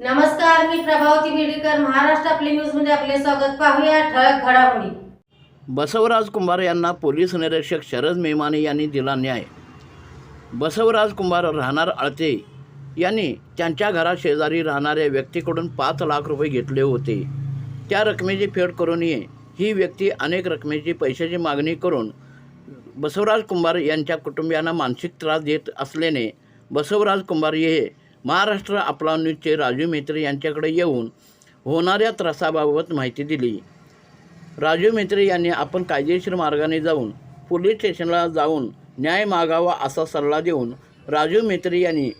नमस्कार मी प्रभावती बिडीकर महाराष्ट्र आपली न्यूजमध्ये आपले स्वागत. पाहूया ठळक घडामोडी. बसवराज कुंभार यांना पोलीस निरीक्षक शरद मेमाने यांनी दिला न्याय. बसवराज कुंभार राहणार आळते. यांनी त्यांच्या घरा शेजारी राहणाऱ्या व्यक्तीकडून पाच लाख रुपये घेतले होते. त्या रकमेची फेड करून ये. ही व्यक्ती अनेक रकमेची पैशाची मागणी करून बसवराज कुंभार यांच्या कुटुंबियांना मानसिक त्रास देत असल्याने बसवराज कुंभार हे महाराष्ट्र आपला न्यूजचे राजू मेत्रे यांच्याकडे येऊन होणाऱ्या त्रासाबाबत माहिती दिली. राजू मेत्रे यांनी आपण कायदेशीर मार्गाने जाऊन पोलीस स्टेशनला जाऊन न्याय मागावा असा सल्ला देऊन राजू मेत्रे यांनी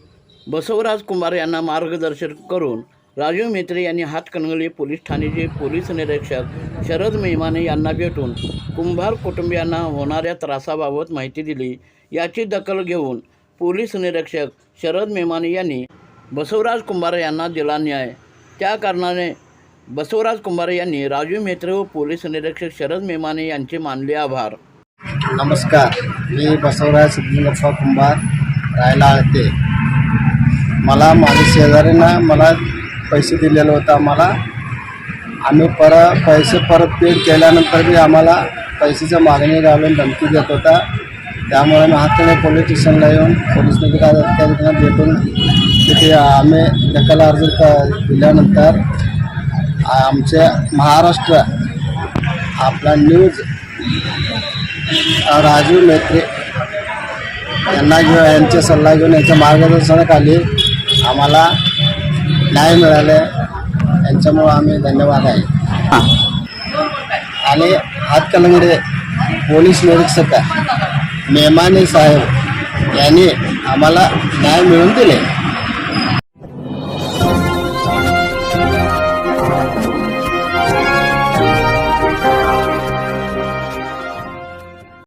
बसवराज कुंभार यांना मार्गदर्शन करून राजू मेत्रे यांनी हातकणंगले पोलीस ठाण्याचे पोलीस निरीक्षक शरद मेहमाने यांना भेटून कुंभार कुटुंबियांना होणाऱ्या त्रासाबाबत माहिती दिली. याची दखल घेऊन पोलीस निरीक्षक शरद मेमाने यांनी बसवराज कुंभार यांना दिला न्याय. त्या कारणाने बसवराज कुंभार यांनी राजू मेत्रे व पोलीस निरीक्षक शरद मेमाने यांचे मानले आभार. नमस्कार. मी बसवराज सिद्धलिंगप्पा कुंभार राहायला आळते मला माझ्या शेजाऱ्यांना मला पैसे दिलेलं होतं आम्हाला. आम्ही पर पैसे परतफेड केल्यानंतर बी आम्हाला पैशाच्या मागणी घालून धमकी देत होता. त्यामुळे मी हाताने पोलीस स्टेशनला येऊन पोलीस अधिकाऱ्यांना भेटून तिथे आम्ही दखल अर्ज क दिल्यानंतर आमचे महाराष्ट्र आपला न्यूज राजू मेत्रे यांना घेऊन यांचे सल्ला घेऊन यांच्या मार्गदर्शनाखाली आम्हाला न्याय मिळाले. यांच्यामुळं आम्ही धन्यवाद आहे. आणि हातकलंगडे पोलीस निरीक्षक मेमाने साहेब यांनी आम्हाला न्याय मिळवून दिले.